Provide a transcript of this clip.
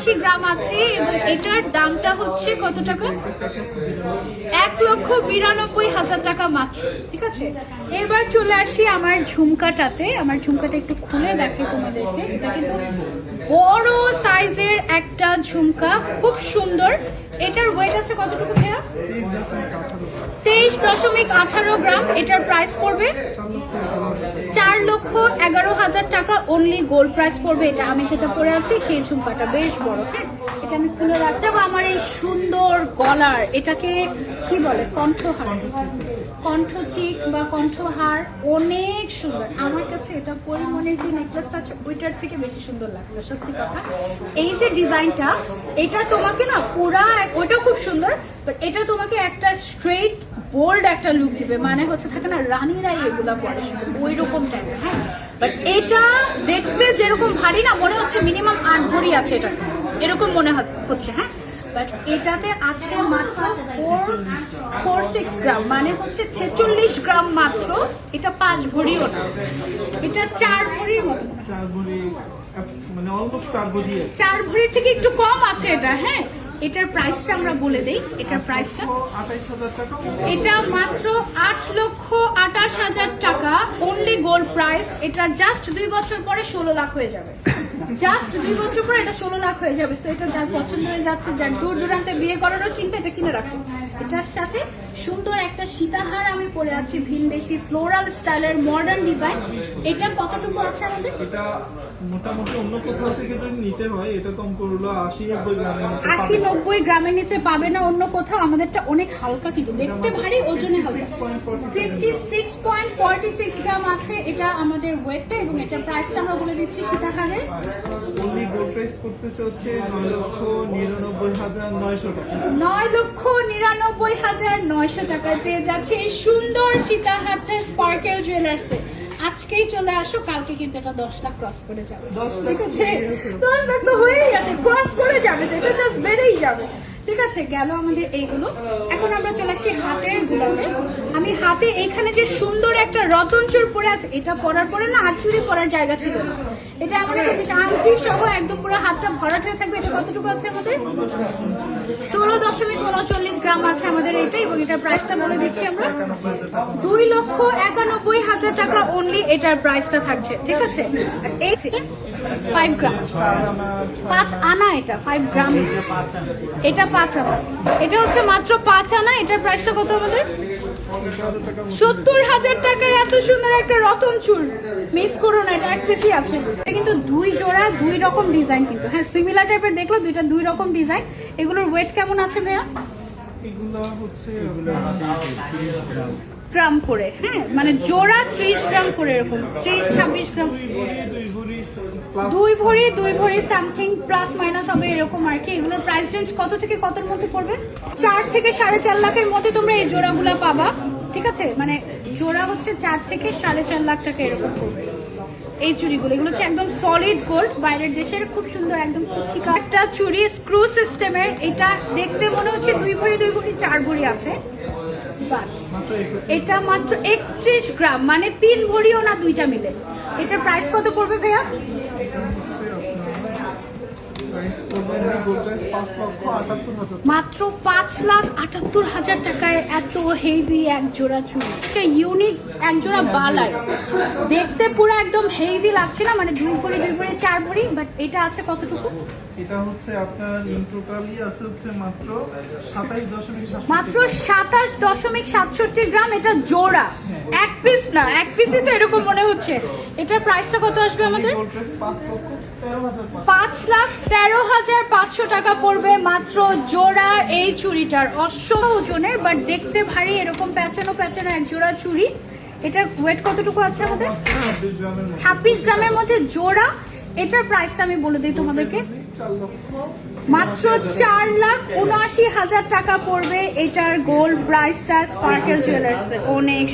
উনআশি গ্রাম আছে এবং এটার দামটা হচ্ছে কত টাকা? এক লক্ষ বিরানব্বই হাজার টাকা মাত্র, ঠিক আছে? এবার চলে আসি আমার ঝুমকাটাতে। আমার ঝুমকাটা একটু খুলে দেখে তোমাদেরকে। এটা কিন্তু বড় সাইজের একটা ঝুমকা, খুব সুন্দর। এটার ওয়েট আছে কতটুকু ভাইয়া? তেইশ দশমিক আঠারো গ্রাম। এটার প্রাইস পড়বে চার লক্ষ এগারো অনলি গোল্ড প্রাইস পড়বে, এটা আমি যেটা পরে আছি, সেই ঝুমকাটা বেশ বড়। হ্যাঁ এটা আমি খুলে রাখতে হবে আমার এই সুন্দর গলার, এটাকে কি বলে? কণ্ঠহার। কণ্ঠচিক বা কণ্ঠহার অনেক সুন্দর। আমার কাছে এটা পরে মনে যে নেকলেসটা আছে, ওইটার থেকে বেশি সুন্দর লাগছে, সত্যি কথা। এই যে ডিজাইনটা, এটা তোমাকে না পুরা ওইটা খুব সুন্দর বাট এটা তোমাকে একটা স্ট্রেট বোল্ড একটা লুক দিবে মানে হচ্ছে থাকে না রানীরাই এগুলা পরে শুধু ওই রকম টাইপের হ্যাঁ? বাট এটা দেখতে যেরকম ভারী না মনে হচ্ছে মিনিমাম আট ভরি আছে এটা। এরকম মনে হচ্ছে- হচ্ছে হ্যাঁ? বাট এটাতে আছে মাত্র ফোর ফোর সিক্স গ্রাম মানে হচ্ছে ছেচল্লিশ গ্রাম মাত্র এটা পাঁচ ভরিও না। এটা চার ভরির মতো। চার ভরি মানে অলমোস্ট চার ভরি চার ভরির থেকে একটু কম আছে এটা হ্যাঁ? এটার প্রাইসটা আমরা বলে দেই। এটার প্রাইসটা এটা মাত্র আট লক্ষ আঠাশ হাজার টাকা। অনলি গোল্ড প্রাইস এটা জাস্ট দুই বছর পরে ষোলো লাখ হয়ে যাবে। জাস্ট দুই বছর পরে এটা ষোলো লাখ হয়ে যাবে। সো এটা যার পছন্দ হয়ে যাচ্ছে যার দূর দূরান্তে বিয়ে করারও চিন্তা এটা কিনে রাখো। এটার সাথে সুন্দর একটা সীতাহার আমি পরে আছি ভিনদেশি ফ্লোরাল স্টাইলের মডার্ন ডিজাইন এটা কতটুকু আছে আমাদের? এটা মোটামুটি অন্য কোথাও থেকে যদি নিতে হয় এটা কম করল আশি নব্বই গ্রামের আশি নব্বই গ্রামের নিচে পাবে না অন্য কোথাও আমাদেরটা অনেক হালকা কিন্তু। দেখতে ভারী ওজনে হালকা। Fifty six point forty six gram আছে এটা আমাদের ওয়েটটা এবং এটা প্রাইসটা আমরা বলে দিচ্ছি করতেছে হচ্ছে নয় লক্ষ নিরানব্বই হাজার নয়শো টাকা। নয় লক্ষ নিরানব্বই হাজার নয়শো টাকায় পেয়ে যাচ্ছে এই সুন্দর সীতাহারটা স্পার্কেল জুয়েলার্সে আজকেই চলে আসো কালকে কিন্তু এটা দশ লাখ ক্রস করে যাবে। ঠিক আছে। দশ লাখ তো হয়েই গেছে ক্রস করে যাবে এটা জাস্ট বেড়েই যাবে। ঠিক আছে গেল আমাদের এইগুলো। এখন আমরা চলে আসি হাতের গুলাতে। আমি হাতে এখানে যে সুন্দর একটা রতন চুর পরে আছে এটা পরার পরে না আর চুরি পরার জায়গা ছিল না। এটা একটা আংটি সহ একদম পুরো হাতটা ভরাট হয়ে থাকবে এটা কতটুকু আছে আমাদের? ষোলো দশমিক উনচল্লিশ গ্রাম আছে আমাদের এটা এবং এটার প্রাইসটা বলে দিচ্ছি আমরা। দুই লক্ষ একানব্বই হাজার টাকা অনলি এটার প্রাইসটা থাকছে, ঠিক আছে? এই ফাইভ গ্রাম পাঁচ আনা এটা ফাইভ গ্রাম এটা পাঁচ আনা। এটা হচ্ছে মাত্র পাঁচ আনা, এটার প্রাইসটা কত আমাদের সত্তর হাজার টাকায় এত সুন্দর একটা রতন চুল। মিস করো না, এটা এক পিসি আছে। এটা কিন্তু দুই জোড়া, দুই রকম ডিজাইন কিন্তু। হ্যাঁ সিমিলার টাইপের দেখল দুইটা দুই রকম ডিজাইন এগুলোর ওয়েট কেমন আছে ভাইয়া? এগুলো হচ্ছে গ্রাম করে হ্যাঁ? মানে জোড়া ত্রিশ গ্রাম করে এরকম, ত্রিশ, ছাব্বিশ গ্রাম। দুই ভরি দুই ভরি সামথিং প্লাস মাইনাস হবে এরকম আর কি। এগুলোর প্রাইস রেঞ্জ কত থেকে কতর মধ্যে পড়বে? চার থেকে সাড়ে চার লাখের মধ্যে তোমরা এই জোড়াগুলো পাবা, ঠিক আছে? মানে জোড়া হচ্ছে চার থেকে সাড়ে চার লাখ টাকা এরকম পড়বে। এই চুড়িগুলো, এগুলো হচ্ছে একদম সলিড গোল্ড বাইরের দেশের খুব সুন্দর, একদম চিকচিকা। একটা চুড়ি স্ক্রু সিস্টেমের এটা দেখতে মনে হচ্ছে দুই ভরি দুই ভরি, চার ভরি আছে। এটা মাত্র একত্রিশ গ্রাম মানে তিন ভরিও না দুইটা মিলে। এটার প্রাইস কত পড়বে ভাইয়া? মাত্র পাঁচ লাখ আটাত্তর হাজার টাকায় এত হেভি এক জোড়া চুড়ি একটা ইউনিক এক জোড়া বালাই। দেখতে পুরো একদম হেভি লাগছে না মানে দুই ভরি দুই ভরি, চার ভরি বাট এটা আছে কতটুকু? এটা হচ্ছে আপনার ইন টোটালি আছে হচ্ছে মাত্র সাতাইশ দশমিক সাতষট্টি মাত্র সাতাশ দশমিক সাতষট্টি গ্রাম এটা জোড়া। এক পিস না এক পিসই তো এরকম মনে হচ্ছে। এটার প্রাইসটা কত আসবে আমাদের? গোল্ড প্রাইস পাঁচ লক্ষ তেরো হাজার পাঁচশো। পাঁচ লাখ তেরো হাজার পাঁচশো টাকা পড়বে মাত্র জোড়া এই চুড়িটার। অশ্ব ওজনের বাট দেখতে ভারী এরকম প্যাচানো প্যাচানো এক জোড়া চুড়ি। এটার ওয়েট কতটুকু আছে আমাদের? ছাব্বিশ গ্রামের মধ্যে। ছাব্বিশ গ্রামের মধ্যে জোড়া। এটার প্রাইসটা আমি বলে দিই তোমাদেরকে। মাত্র চার লাখ উনআশি হাজার টাকা পড়বে এটার গোল্ড প্রাইসটা স্পার্কেল জুয়েলার্স অনেক।